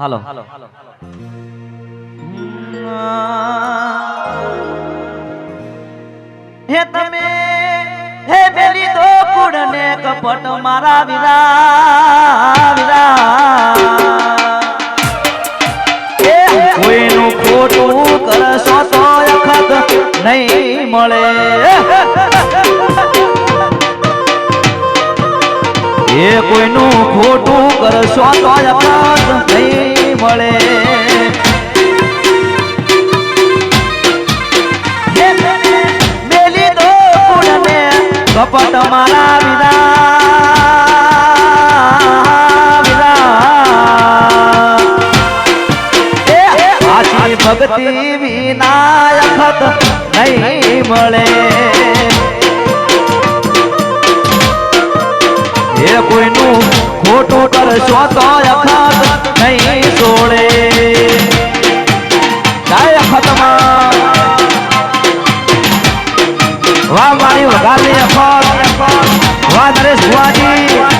હાલો. હે તમે હે બેરી તો કુડને કપટ મારા વિરા વિરા. હે કોઈનું ખોટું કરશો તો અખત નહીં મળે. એ કોઈનું ખોટું કરશો તો અખત મળે કપટ મારા વિના વિના. એ આછી ભક્તિ વિનાયક નહીં મળે. એ કોઈનું ખોટું કરશો તો અખત નહીં છોડે જાય અખતમાં. વાહ મારી વગાડની અખત. વાહ, નરેશ ભુવાજી.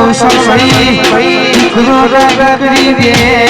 બનાયું કૌશલભાઈ દીકરો કરી દે.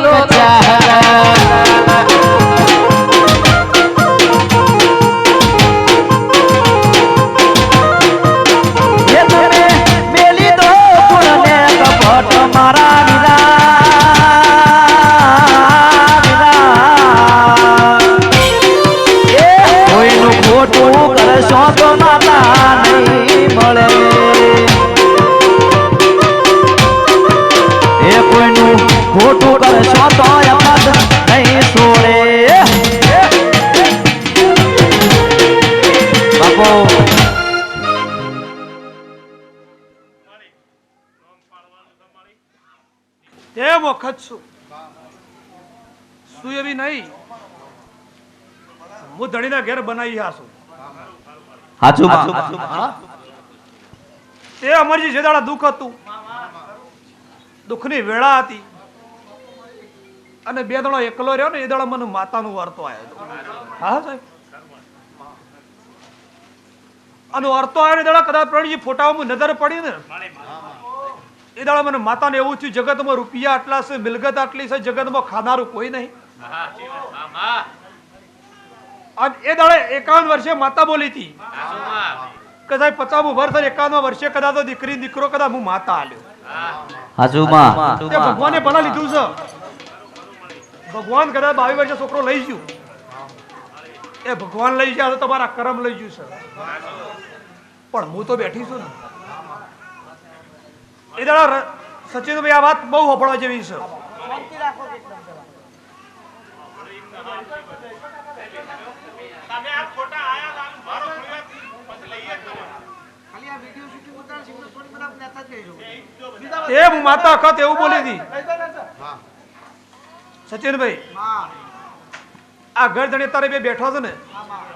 એ વખત છું શું એવી નહીં? હું ધણીના ઘેર બનાવી આસું હાચું તે અમરજી જે દાડા દુઃખ હતું. દુઃખની વેળા હતી. અને બે દાડો એકલો રહ્યો ને એ દાડા મને માતાનું વર્તો આવ્યો હતો. હા સાહેબ? અને વર્તો આવ્યો ને એ દાડા કદાચ પ્રણજી ફોટામાં નજર પડી ને? એ દાડા મને માતાને એવું થયું જગતમાં રૂપિયા આટલા છે મિલકત આટલી છે જગતમાં ખાનારું કોઈ નહીં. એ દાડે એકાવન વર્ષે માતા બોલી હતી. કે સાહેબ પચામું વર્ષ એકાવન વર્ષે કદાચ દીકરી દીકરો કદાચ હું માતા આલ્યો. ભગવાને ભલા લીધું છે. ભગવાન કદાચ બાવીસ વર્ષે છોકરો લઈ ગયું. એ ભગવાન લઈ જાય તો તમારા કરમ લઈ ગયું છે. પણ હું તો બેઠી છું ને. એ દાડા સચિનભાઈ આ વાત બહુ હોપડવા જેવી છે. એ હું માતા અખત એવું બોલી હતી સચિનભાઈ આ ઘર તારે બે બેઠો છે ને,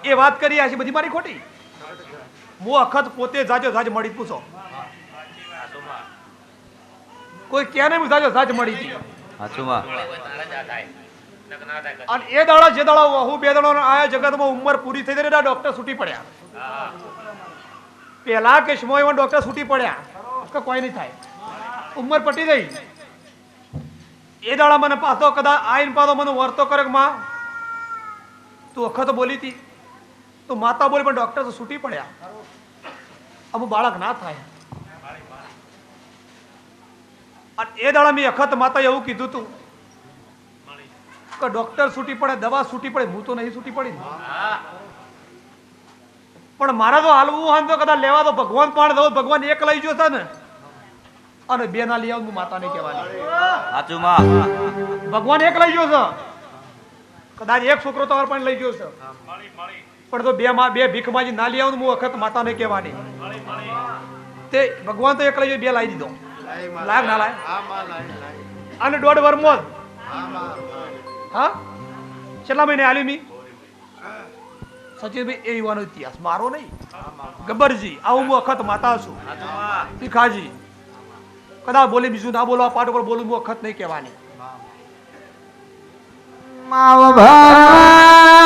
એ વાત કરી, આ બધી મારી ખોટી. હું અખત પોતે જાજો જાજ મળી પૂછો. કોઈ ક્યાં બી જાજો જાજ મળી હતી હાચુમાં. અને એ દાડા જે દાડા હું બે દાડા આયા જગતમાં ઉંમર પૂરી થઈ ગઈ ડોક્ટર છૂટી પડ્યા. પેલા કે સમયમાં ડોક્ટર છૂટી પડ્યા. કે કોઈ નહીં થાય. ઉંમર પટી ગઈ. એ દાડા મને પાછો કદાચ આઈન પાછો મને વર્તો કરે માં તું વખત બોલી હતી. તો માતા બોલી પણ ડોક્ટર તો છૂટી પડ્યા. અમુક બાળક ના થાય. અને એ દાડા મેં અખત માતા એવું કીધું તું કે ડોક્ટર છૂટી પડે દવા છૂટી પડે હું તો નહીં છૂટી પડી પણ મારે તો હાલવું હોય તો કદાચ લેવા તો ભગવાન પણ દઉં ભગવાન એક લઈ ગયો છે ને. અને બે ના લઈ આવું માતાને કહેવાની ભગવાન એક લઈ ગયો છે. કદાચ એક છોકરો તમારે પણ લઈ ગયો છે. પણ તો બે માં બે ભીખ માજી ના લઈ આવું ને હું વખત માતાને કહેવાની. તે ભગવાન તો એક લઈ ગયો બે લાવી દીધો. લાગ ના લાય. અને દોઢ વર મોજ હા? કેટલા મહિને આલી મી? સચિનભાઈ એ યુવાનો ઇતિહાસ મારો નહીં. ગબ્બરજી આવું હું અખત માતા છું. ભીખાજી. કદાચ બોલી બીજું ના બોલવા પાટ ઉપર બોલું હું અખત નહીં કહેવાની. માવ ભા